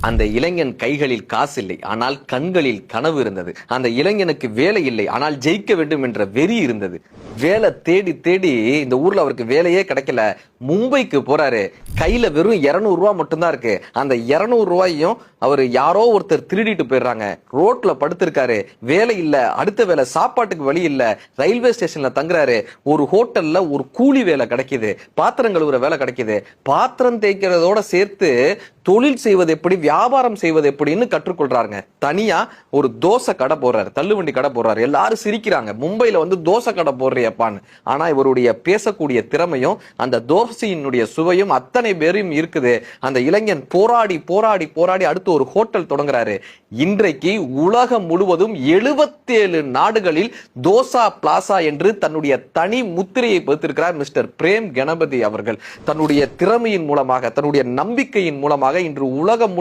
அந்த இளைஞன் கைகளில் காசு இல்லை ஆனால் கண்களில் கனவு இருந்தது. அந்த இளைஞனுக்கு வேலை இல்லை. ஆனால் ஜெயிக்க வேண்டும் என்ற வெறி இருந்தது. வேலை தேடி தேடி இந்த ஊர்ல அவருக்கு வேலையே கிடைக்கல. மும்பைக்கு போறாரு. கையில வெறும் இரநூறுவா மட்டும்தான் இருக்கு. அந்த 200 ரூபாயும் அவர் யாரோ ஒருத்தர் திருடிட்டு போயிடுறாங்க. ரோட்ல படுத்திருக்காரு. வேலை இல்ல. அடுத்த வேலை சாப்பாட்டுக்கு வழி இல்ல. ரயில்வே ஸ்டேஷன்ல தங்குறாரு. ஒரு ஹோட்டல்ல ஒரு கூலி வேலை கிடைக்குது. பாத்திரம் கழுவுற வேலை கிடைக்குது. பாத்திரம் தேய்க்கிறதோட சேர்த்து தொழில் செய்வது எப்படி வியாபாரம் செய்வது எப்படின்னு கற்றுக்கொள்றாருங்க. தனியா ஒரு தோசை கடை போடுறாரு தள்ளுவண்டி கடை போடுறாரு. எல்லாரும் சிரிக்கிறாங்க. மும்பையில வந்து தோசை கடை போடுறியப்பான்னு. ஆனா இவருடைய பேசக்கூடிய திறமையும் அந்த தோசையினுடைய சுவையும் அத்தனை பேரும் இருக்குது அந்த இளைஞன் போராடி போராடி போராடி அடுத்து ஒரு ஹோட்டல் தொடங்குறாரு. இன்றைக்கு உலகம் முழுவதும் 77 நாடுகளில் தோசா பிளாசா என்று தன்னுடைய தனி முத்திரையை பதித்திருக்கிறார் மிஸ்டர் பிரேம் கணபதி அவர்கள். தன்னுடைய திறமையின் மூலமாக தன்னுடைய நம்பிக்கையின் மூலமாக இன்று உலகம் முழு